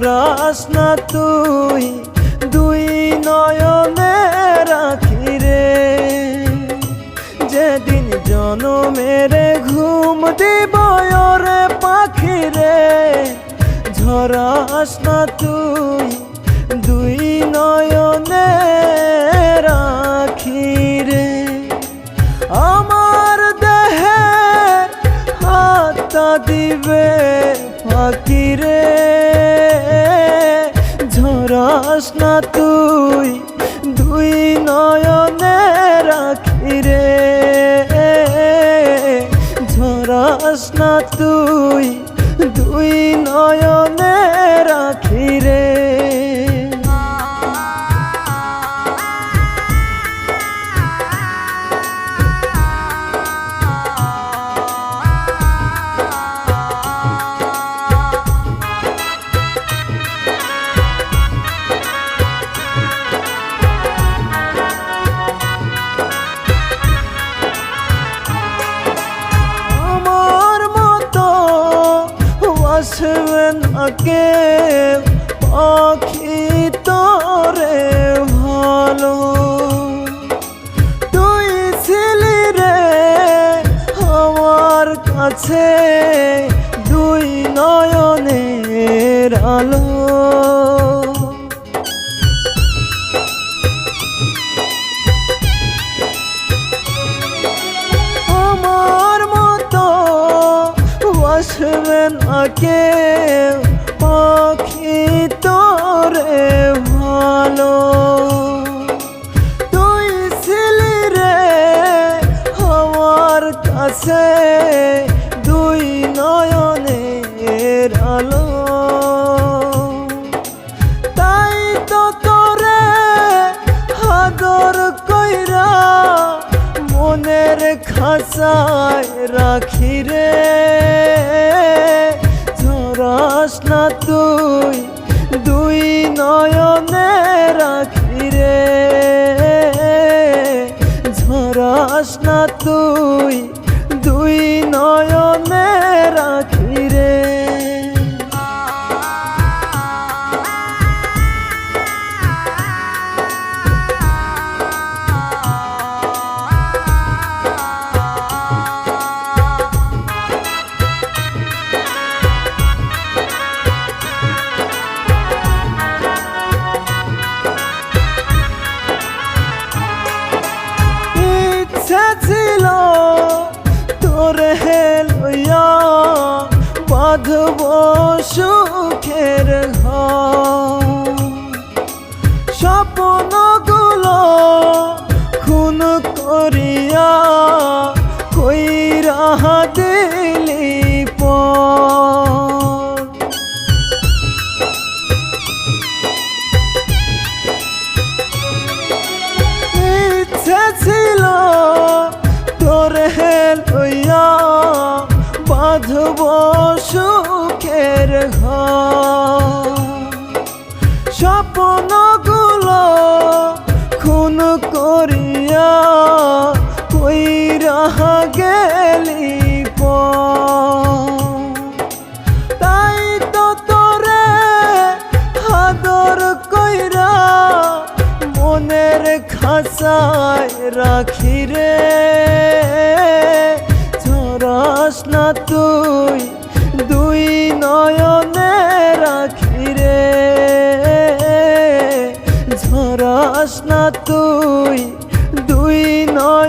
ঝরাস না তুই দুই নয়নে রাখি রে। যেদিন জনমেরে ঘুম দিব রে পাখি রে, ঝরাস না তুই দুই নয়নে রাখি রে। আমার দেহে হাতটা দিবে ফাকিরে ঝরাস না তুই দুই নয়নে রাখি রে। ঝরাস না তুই দুই নয়নে আসবে না পাখি তোরে ভালো। তুই ছিলি রে আমার কাছে দুই নয়নের আলো। না কেউ পাখি তোরে ভালো। তুই ছিলি রে আমার কাছে, দুই নয়নের আলো। তাই তো তোরে হাদর কইরা মনের খাসায় রাখি রে। ঝরাস না তুই দুই নয়নে রাখি রে। ঝরাস না তুই দুই নয়নে রাখি রে। বাঁধব সুখের ঘর স্বপ্নগুলো খুন করিয়া কইরা দিলি ইচ্ছে ছিল তোর হেল হেলইয়া বাঁধব সুখের স্বপ্নগুলো খুন করিয়া কইরা গেলি পর তাই তো তোরে হাদর কইরা মনের খাসায় রাখি রে। পাস না তুই দুই নয়